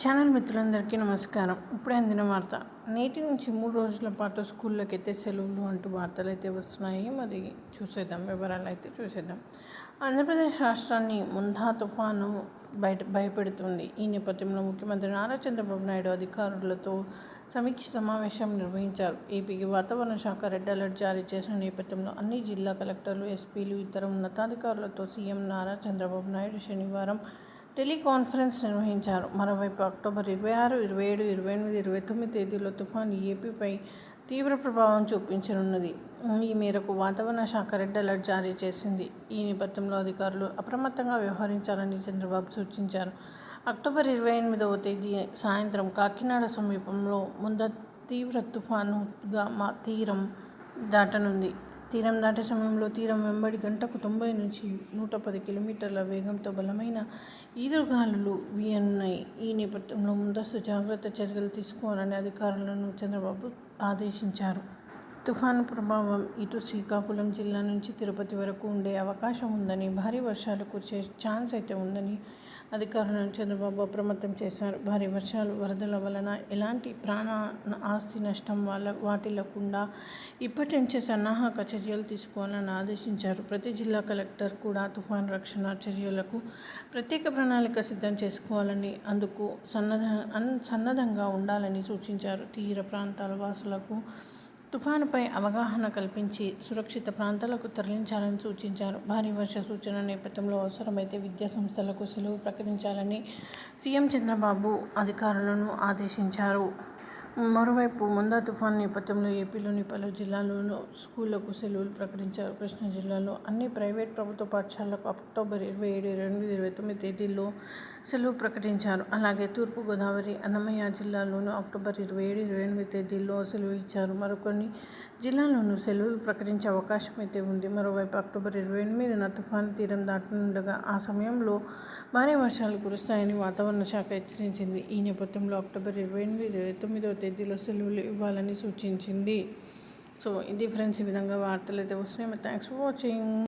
Channel మిత్రులందరికీ నమస్కారం. ఇప్పుడే అందిన వార్త. నేటి నుంచి మూడు రోజుల పాటు స్కూళ్ళకి అయితే సెలవులు అంటూ వార్తలు అయితే వస్తున్నాయి. మరి చూసేద్దాం. వివరాలు అయితే చూసేద్దాం. ఆంధ్రప్రదేశ్ రాష్ట్రాన్ని ముందా తుఫాను బయట భయపెడుతుంది. ఈ నేపథ్యంలో ముఖ్యమంత్రి నారా చంద్రబాబు నాయుడు అధికారులతో సమీక్ష సమావేశం నిర్వహించారు. ఏపీకి వాతావరణ శాఖ రెడ్ అలర్ట్ జారీ చేసిన నేపథ్యంలో అన్ని జిల్లా కలెక్టర్లు ఎస్పీలు ఇతర ఉన్నతాధికారులతో సీఎం నారా చంద్రబాబు నాయుడు శనివారం టెలికాన్ఫరెన్స్ నిర్వహించారు. మరోవైపు అక్టోబర్ ఇరవై ఆరు ఇరవై ఏడు ఇరవై ఎనిమిది ఇరవై తొమ్మిది తేదీలో తుఫాను ఏపీపై తీవ్ర ప్రభావం చూపించనున్నది. ఈ మేరకు వాతావరణ శాఖ రెడ్ అలర్ట్ జారీ చేసింది. ఈ నేపథ్యంలో అధికారులు అప్రమత్తంగా వ్యవహరించాలని చంద్రబాబు సూచించారు. అక్టోబర్ ఇరవై ఎనిమిదవ తేదీ సాయంత్రం కాకినాడ సమీపంలో ముంద తీవ్ర తుఫానుగా మా తీరం దాటనుంది. తీరం దాటే సమయంలో తీరం వెంబడి గంటకు తొంభై నుంచి నూట పది కిలోమీటర్ల వేగంతో బలమైన ఈదురుగాలులు వీయనున్నాయి. ఈ నేపథ్యంలో ముందస్తు జాగ్రత్త చర్యలు తీసుకోవాలని అధికారులను చంద్రబాబు ఆదేశించారు. తుఫాను ప్రభావం ఇటు శ్రీకాకుళం జిల్లా నుంచి తిరుపతి వరకు ఉండే అవకాశం ఉందని భారీ వర్షాలు కురిసే ఛాన్స్ అయితే ఉందని అధికారులను చంద్రబాబు అప్రమత్తం చేశారు. భారీ వర్షాలు వరదల వలన ఎలాంటి ప్రాణ ఆస్తి నష్టం వాళ్ళ వాటిల్లకుండా ఇప్పటి నుంచే సన్నాహక చర్యలు తీసుకోవాలని ఆదేశించారు. ప్రతి జిల్లా కలెక్టర్ కూడా తుఫాను రక్షణ చర్యలకు ప్రత్యేక ప్రణాళిక సిద్ధం చేసుకోవాలని అందుకు సన్నద్ధ సన్నద్ధంగా ఉండాలని సూచించారు. తీర ప్రాంతాల వాసులకు తుఫానుపై అవగాహన కల్పించి సురక్షిత ప్రాంతాలకు తరలించాలని సూచించారు. భారీ వర్ష సూచన నేపథ్యంలో అవసరమైతే విద్యా సంస్థలకు సెలవు ప్రకటించాలని సీఎం చంద్రబాబు అధికారులను ఆదేశించారు. మరోవైపు ముందా తుఫాన్ నేపథ్యంలో ఏపీలోని పలు జిల్లాల్లోనూ స్కూళ్ళకు సెలవులు ప్రకటించారు. కృష్ణా జిల్లాలో అన్ని ప్రైవేట్ ప్రభుత్వ పాఠశాలలకు అక్టోబర్ ఇరవై ఏడు ఇరవై ఎనిమిది ఇరవై తొమ్మిది తేదీల్లో సెలవు ప్రకటించారు. అలాగే తూర్పుగోదావరి అన్నమయ్య జిల్లాలోనూ అక్టోబర్ ఇరవై ఏడు ఇరవై ఎనిమిది తేదీల్లో సెలవు ఇచ్చారు. మరికొన్ని జిల్లాల్లోనూ సెలవులు ప్రకటించే అవకాశం అయితే ఉంది. మరోవైపు అక్టోబర్ ఇరవై ఎనిమిదిన తుఫాను తీరం దాటనుండగా ఆ సమయంలో భారీ వర్షాలు కురుస్తాయని వాతావరణ శాఖ హెచ్చరించింది. ఈ నేపథ్యంలో అక్టోబర్ ఇరవై ఎనిమిది ఇరవై తొమ్మిదవ తేదీలో సెలవులు ఇవ్వాలని సూచించింది. సో ఇది ఫ్రెండ్స్ ఈ విధంగా వార్తలు అయితే వస్తున్నాయి థ్యాంక్స్ ఫర్ వాచింగ్.